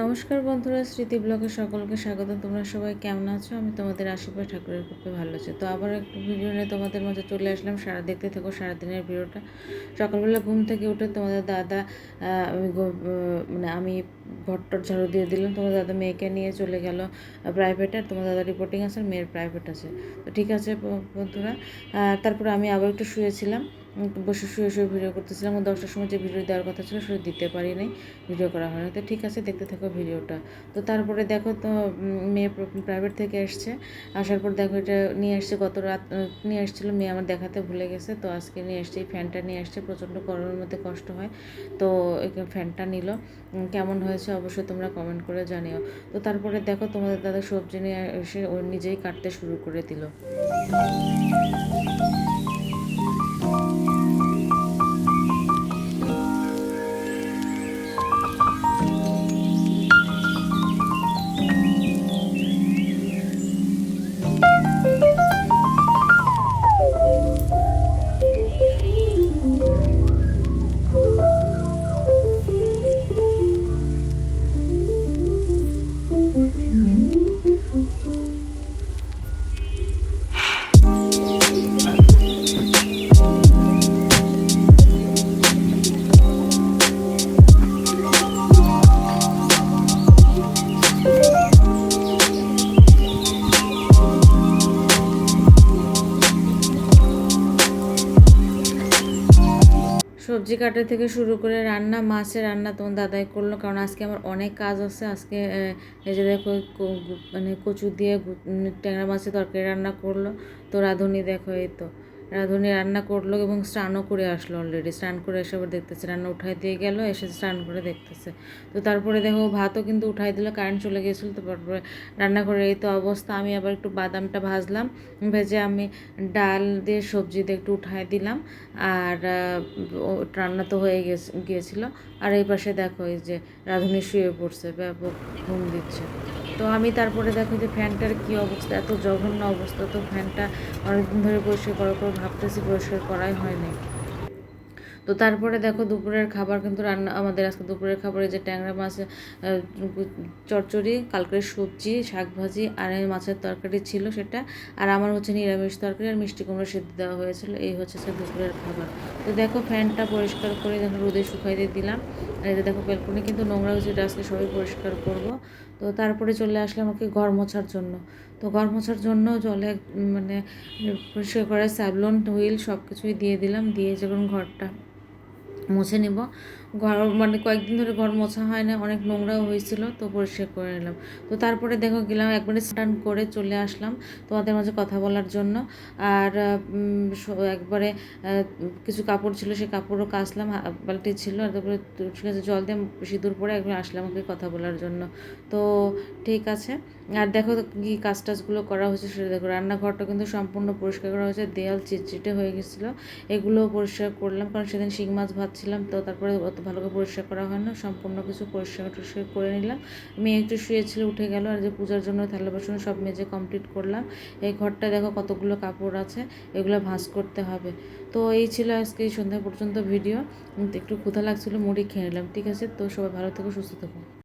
নমস্কার বন্ধুরা, স্মৃতি ব্লগে সকলকে স্বাগত তোমরা সবাই কেমন আছো? আমি তোমাদের আশীর্বাদ, ঠাকুরের কৃপে ভালো আছি। তো আবার একটু ভিডিও নিয়ে তোমাদের মাঝে চলে আসলাম। সারা দেখতে থেকো সারাদিনের ভিডিওটা। সকালবেলা ঘুম থেকে উঠে তোমাদের দাদা আমি মানে আমি ঘরটর ঝাড়ু দিয়ে দিলাম। তোমার দাদা মেয়েকে নিয়ে চলে গেল প্রাইভেটে আর তোমার দাদা রিপোর্টিং আছে মেয়ের প্রাইভেট আছে। তো ঠিক আছে বন্ধুরা তারপরে আমি আবার একটু শুয়েছিলাম। বসে শুয়ে শুয়ে ভিডিও করতেছিলাম দশটার সময় যে ভিডিও দেওয়ার কথা ছিল সেটা দিতে পারি নাই ভিডিও করা হয়নি। তো ঠিক আছে, দেখতে থাকো ভিডিওটা তো তারপরে দেখো তো মেয়ে প্রাইভেট থেকে এসছে। আসার পর দেখো এটা নিয়ে এসছে গত রাত নিয়ে এসেছিল মেয়ে আমার দেখাতে ভুলে গেছে। তো আজকে নিয়ে এসছে এই ফ্যানটা নিয়ে এসছে প্রচণ্ড গরমের মধ্যে কষ্ট হয়। তো ফ্যানটা নিল। কেমন হয়েছে অবশ্যই তোমরা কমেন্ট করে জানিও। তো তারপরে দেখো তোমাদের দাদা সবজি নিয়ে এসে ও নিজেই কাটতে শুরু করে দিল। সবজি কাটা থেকে শুরু করে রান্না, মাছের রান্না তোমার দাদাই করল। কারণ আজকে আমার অনেক কাজ আছে। আজকে এই যে দেখো মানে কচু দিয়ে ট্যাংরা মাছের তরকারি রান্না করল। তো রাঁধুনি দেখো এই তো। রাঁধুনি রান্না করল এবং স্নানও করে আসলো অলরেডি স্নান করে এসে আবার দেখতেছে, রান্না উঠাই দিয়ে গেল, এসে স্নান করে দেখতেছে। তো তারপরে দেখো ভাতও কিন্তু উঠাই দিল কারেন্ট চলে গিয়েছিল, তো তারপরে রান্না করে এই তো অবস্থা। আমি আবার একটু বাদামটা ভাজলাম, ভেজে আমি ডাল দিয়ে সবজি দিয়ে একটু উঠাই দিলাম। আর রান্না তো হয়ে গেছে, গিয়েছিল। আর এই পাশে দেখো, এই যে রাঁধুনি শুয়ে পড়ছে, ব্যাপক ঘুম দিচ্ছে। তো আমি তারপরে দেখো যে ফ্যানটার কী অবস্থা, এত জঘন্য অবস্থা, তো ফ্যানটা অনেকদিন ধরে পরিষ্কার করার পর ভাবতেছি পরিষ্কার করাই হয়নি তো তারপরে দেখো দুপুরের খাবার কিন্তু রান্না, আমাদের আজকে দুপুরের খাবারে যে ট্যাংরা মাছ চচ্চড়ি কালকের সবজি শাক ভাজি আর মাছের তরকারি ছিল সেটা, আর আমার হচ্ছে নিরামিষ তরকারি আর মিষ্টি কুমড়ো সেদ্ধ দেওয়া হয়েছিল। এই হচ্ছে সে দুপুরের খাবার। তো দেখো ফ্যানটা পরিষ্কার করে দেখো রোদে শুকাই দিয়ে দিলাম। আর এই যে দেখো বেলকনি কিন্তু নোংরা হয়েছে, এটা আজকে সবাই পরিষ্কার করব। তো তারপরে চলে আসলাম আমাকে ঘর মোছার জন্য। তো ঘর মোছার জন্য জলে মানে পরিষ্কার করে স্যাবলন হুইল সব কিছুই দিয়ে দিলাম, দিয়ে যখন ঘরটা মুছে নিব। ঘর মানে কয়েকদিন ধরে ঘর মোছা হয় না, অনেক নোংরাও হয়েছিল, তো পরিষ্কার করে নিলাম। তো তারপরে দেখো গেলাম, একবারে স্নান করে চলে আসলাম তোমাদের মাঝে কথা বলার জন্য। আর একবারে কিছু কাপড় ছিল সেই কাপড়ও কাচলাম বালতি ছিল, আর তারপরে ঠিক আছে, জল দিয়ে সিঁদুর পরে একবার আসলাম ওকে কথা বলার জন্য। তো ঠিক আছে, আর দেখো কি কাজ টাজগুলো করা হয়েছে সেটা দেখো, রান্নাঘরটা কিন্তু সম্পূর্ণ পরিষ্কার করা হয়েছে, দেয়াল চিটচিটে হয়ে গেছিল, এগুলোও পরিষ্কার করলাম, কারণ সেদিন শিং মাছ ভাজছিলাম তো তারপরে অত ভালো করে পরিষ্কার করা হয় না সম্পূর্ণ কিছু পরিষ্কার টরিষ্কার করে নিলাম। মেয়ে একটু শুয়েছিল, উঠে গেল, আর যে পূজার জন্য থালা বাসন সব মেজে কমপ্লিট করলাম। এই ঘরটা দেখো কতগুলো কাপড় আছে, এগুলো ভাঁজ করতে হবে। তো এই ছিল আজকে এই সন্ধ্যা পর্যন্ত ভিডিও। একটু ক্ষুধা লাগছিল, মুড়ি খেয়ে নিলাম, ঠিক আছে? তো সবাই ভালো থেকো, সুস্থ থেকো।